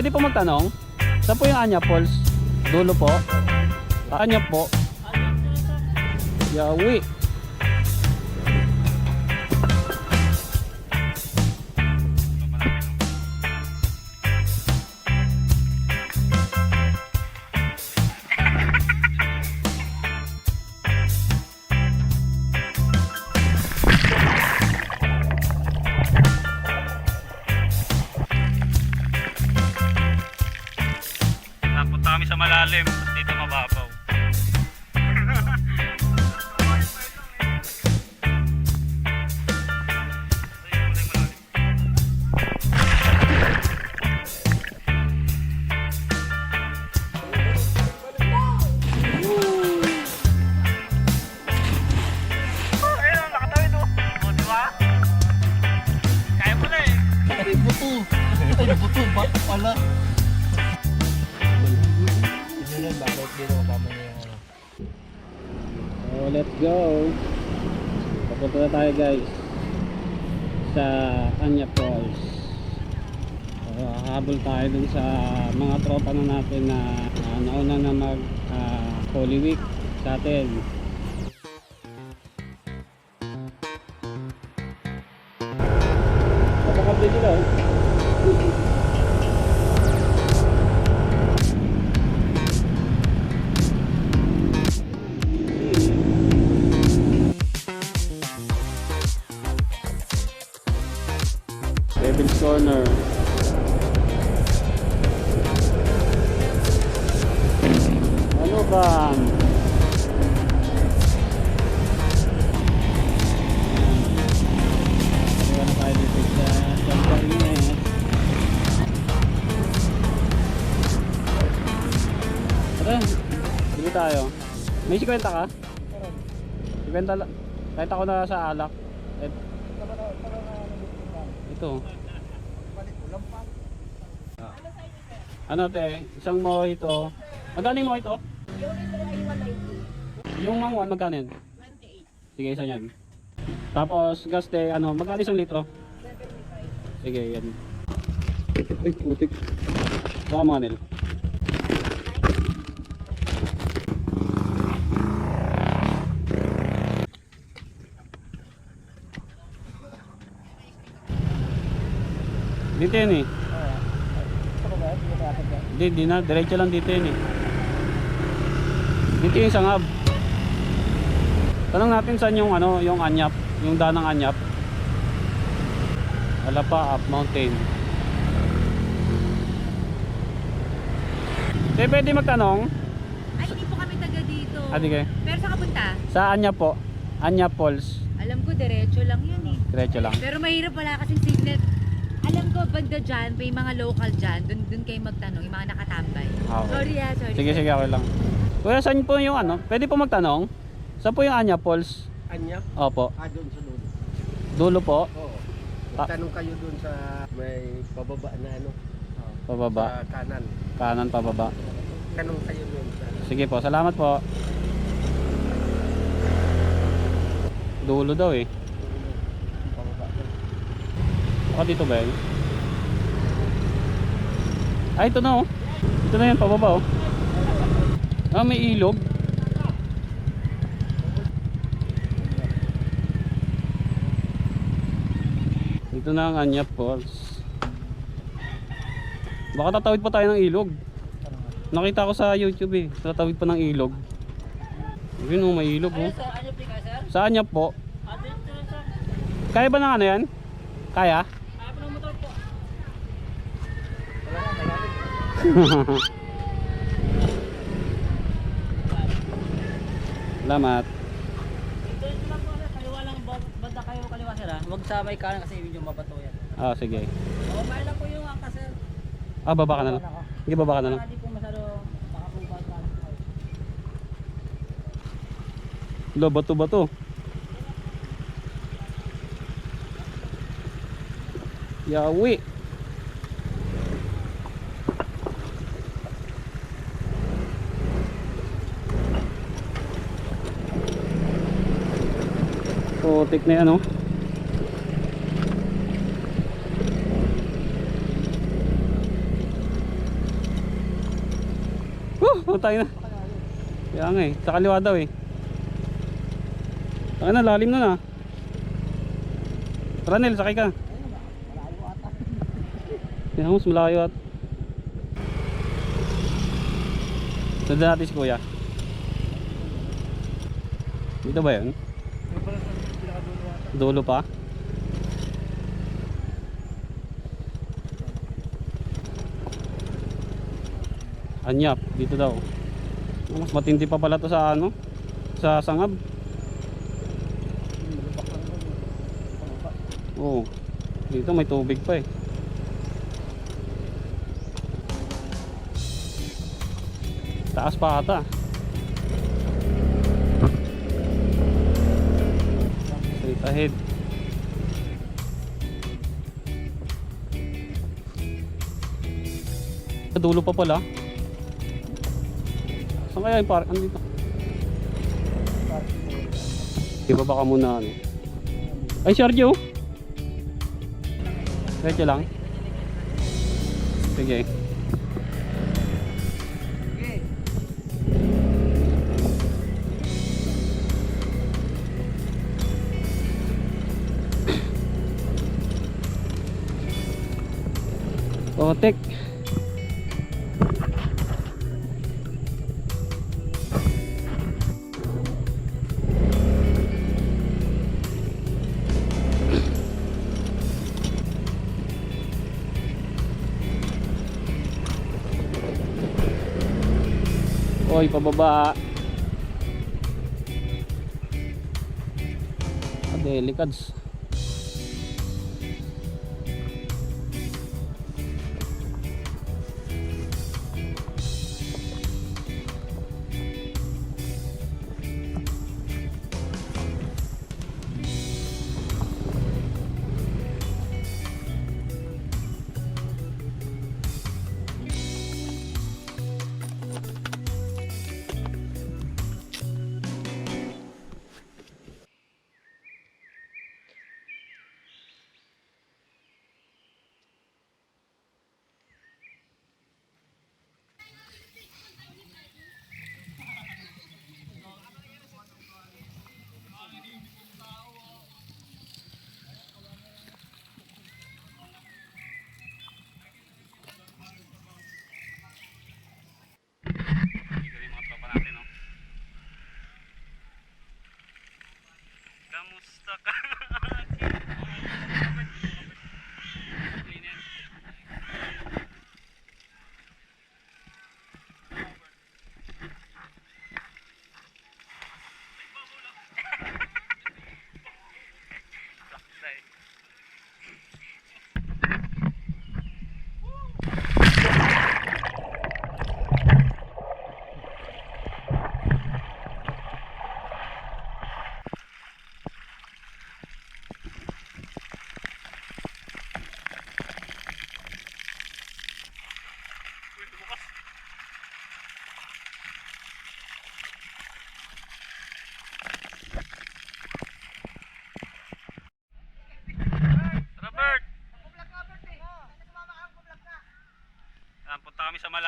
Pwede po magtanong? Saan po yung Anya Falls? Dulo po? Anya po? Yawi. Go. Papunta na tayo guys sa Anya Falls. Uh, habol tayo dun sa mga tropa na natin na uh, nauna na mag ah, Holy Week sa atin. Corner. Ano ba? Na tayo. May 50 ka? 50 lang. Kahit ako na sa alak. Ito. Ano te? Isang mojito. Magkano yung mojito? Yung mangwan, magkano yan? Sige, isa yan. Tapos, gas te, ano, magkano isang litro? Sige, yan. Ay, putik. Baka mga nil. Dito yan eh. Ano ba? Hindi na kaya dyan. Hindi, di na. Diretso lang dito yun eh. Dito yung sangab. Tanong natin saan yung ano, yung anyap, yung danang anyap. Wala pa, up mountain. Hindi pwede magtanong. Ay, hindi po kami taga dito. Ah, di kayo. Pero sa kapunta? Sa anyap po. Anyap Falls. Alam ko, diretso lang yun eh. Diretso lang. Pero mahirap wala kasing signal. Alam ko, banda dyan, may mga local dyan. Dun, dun kayo magtanong, yung mga nakatambay. Ah, okay. Sorry ah, sorry. Sige, sige, okay lang. Kuya, saan po yung ano? Pwede po magtanong? Saan po yung anyap Falls? Anya? Opo. Ah, doon sa dulo. Dulo po. Oo. Ah. Magtanong kayo doon sa may pababa na ano. Pababa. Sa kanan. Kanan, pababa. Tanong kayo doon sa Sige po, salamat po. Dulo daw eh. pababa. Ako dito ba yun? Ay, ito na oh. Ito na yan, pababa oh. Ah, may ilog. Dito na ang Anyap Falls. Baka tatawid pa tayo ng ilog. Nakita ko sa YouTube eh. Tatawid pa ng ilog. Yun oh, may ilog oh. Sa ano pika sir? Sa Anyap po. Ah. Kaya ba ng ano yan? Kaya? Ah, ng motor po. Wala na, malalim. Salamat. Dito lang po. Kaliwa lang ba- banda kayo kaliwa sir ah. Huwag sa may kanan kasi medyo mabato yan. Ah, sige. Mahal lang po yung angka sir. Ah, baba ka na lang. Sige, baba ka na lang. Para di po masyado makabubat ka. Lo, bato bato. Yawi. Putik na yan, oh. Putay na. Kaya eh. Sa kaliwa daw eh. Saka na, lalim na na. Tara sakay ka. Mo, mas malayo at. Sundan natin si kuya. Dito ba yun? Dulo pa? Anyap, dito daw. Mas matindi pa pala to sa ano? Sa sangab. Oo. Dito may tubig pa eh. Taas pa ata. Ahead. Sa dulo pa pala. Saan kaya yung park? Andito. Iba baka muna ano. Ay, Sergio! Diretso lang. Sige. Otek. Oy, pababa. Ah, delicads. sucker.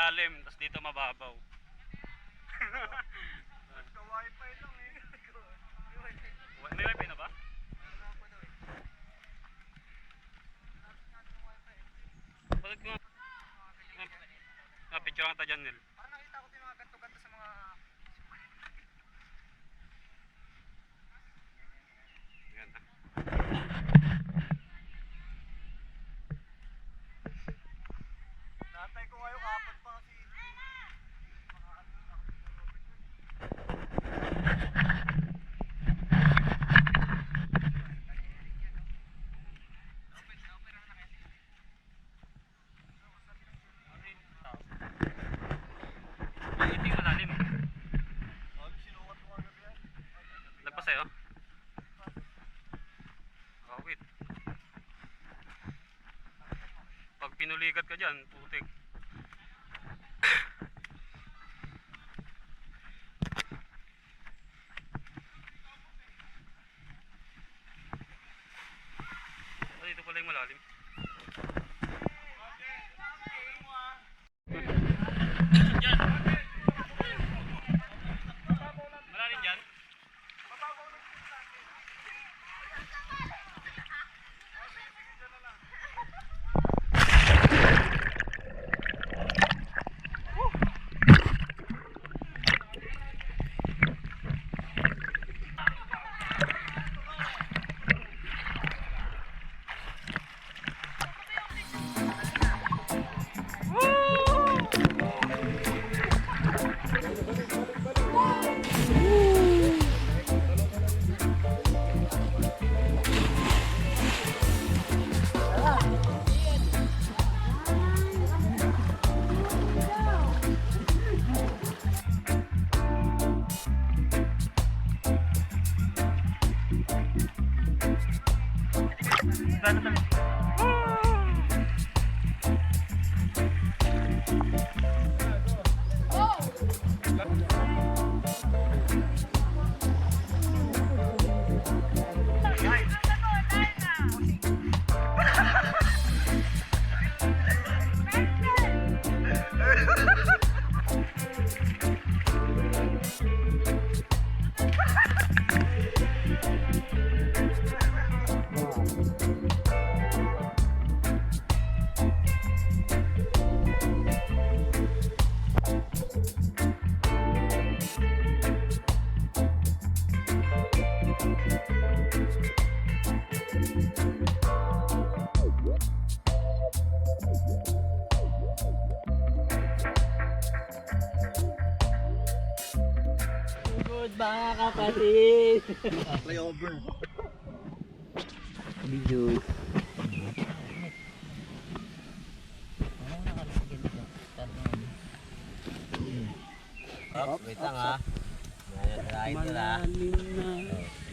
Malalim, tapos dito mababaw. Ka-wifi lang eh. May wifi na ba? Bakit ko? Ah, picture lang tayo dyan, Nel. Parang nakita ko yung mga ganto-ganto sa mga... Yan ah. Natay ko ngayon apat pa kasi... Ay, hindi malalim. Sabi, sinukat ko kagabi yan. Lagpas sa'yo? Oh, wait. Pag pinulikat ka dyan, putik. Kapatid. Flyover. Video. Up, wait lang ha. Ayan. Malalim na.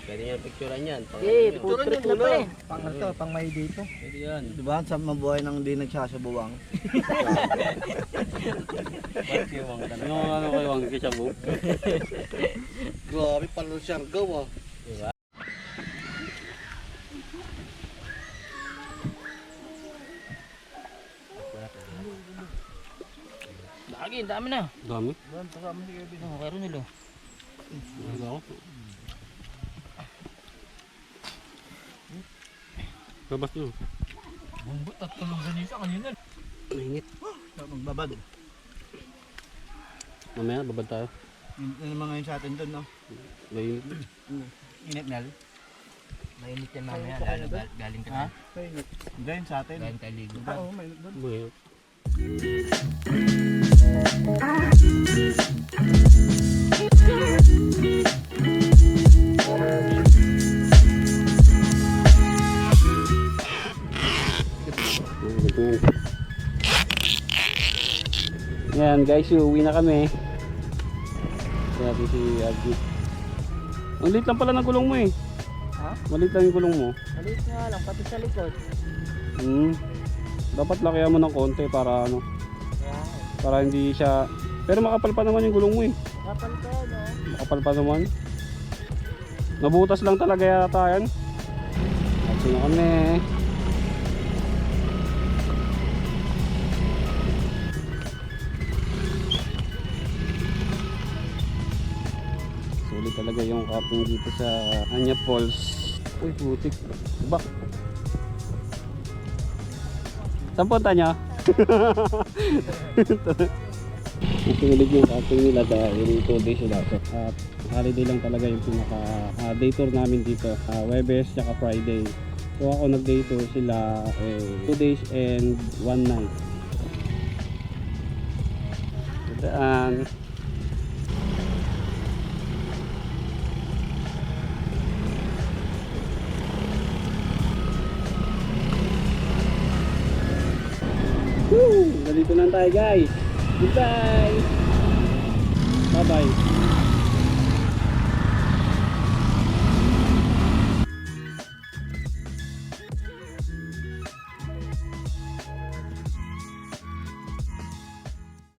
Pwede nyo picturean yan. Eh, food trip na pa eh. Pang pang may dito. Pwede yan. Diba? Sa mabuhay nang di nagsasabuwang. Yung ano kayo ang kisabo. Grabe, palo siyang gawa. Lagi, dami na. Dami. Oh, kaya rin nilo. Ano ako? Labas nyo. Bumbot at tulong sa nisa kanina. Mainit. Magbabad. Mamaya, babad tayo. Yun yun naman ngayon sa atin doon, no? Mainit. Init Nel. Mainit yan mamaya, lalo gal- galing ka na. Mainit. Yun sa atin. Galing tayo ligo. Oo, mainit doon. Mainit. Yan guys, uuwi na kami. Sabi si Abdi. Ang liit lang pala ng gulong mo eh. Ha? Maliit lang yung gulong mo. Maliit nga lang, pati sa likod. Hmm. Dapat lakihan mo ng konti para ano, Kaya, para hindi siya pero makapal pa naman yung gulong mo eh. kapal ka, no? Makapal pa naman. Nabutas lang talaga yata yan. Kasi na kami. Sulit talaga yung camping dito sa Anya Falls. Uy, putik. Bak. Saan punta niya? Ipilig yung camping nila dahil 2 days sila. At holiday lang talaga yung pinaka ah, day tour namin dito. Uh, Webes tsaka Friday. So ako nag day tour sila 2 days and 1 night. Daan. Ganito lang tayo guys. Goodbye! Bye bye!